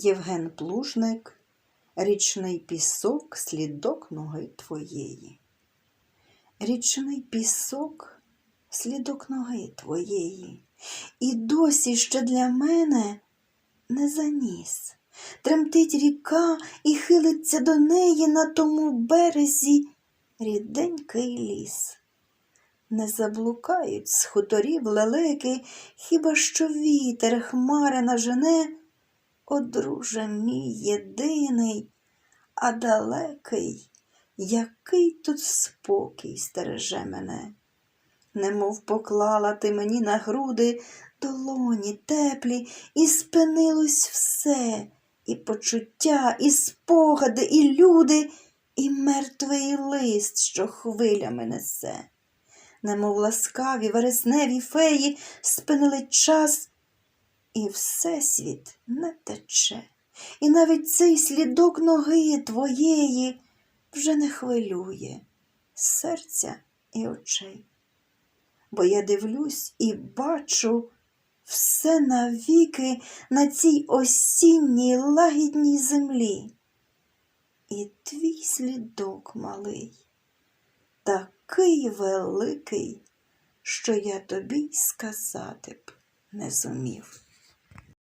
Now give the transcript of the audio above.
Євген Плужник, річний пісок, слідок ноги твоєї. Річний пісок, слідок ноги твоєї, і досі ще для мене не заніс. Тремтить ріка і хилиться до неї на тому березі ріденький ліс. Не заблукають з хуторів лелеки, хіба що вітер хмари нажене, О, друже мій єдиний, а далекий, який тут спокій стереже мене. Немов поклала ти мені на груди долоні теплі, і спинилось все, і почуття, і спогади, і люди, і мертвий лист, що хвилями несе. Немов ласкаві вересневі феї спинили час, і всесвіт не тече. І навіть цей слідок ноги твоєї вже не хвилює серця і очей. Бо я дивлюсь і бачу все навіки на цій осінній лагідній землі. І твій слідок малий, такий великий, що я тобі сказати б не зумів.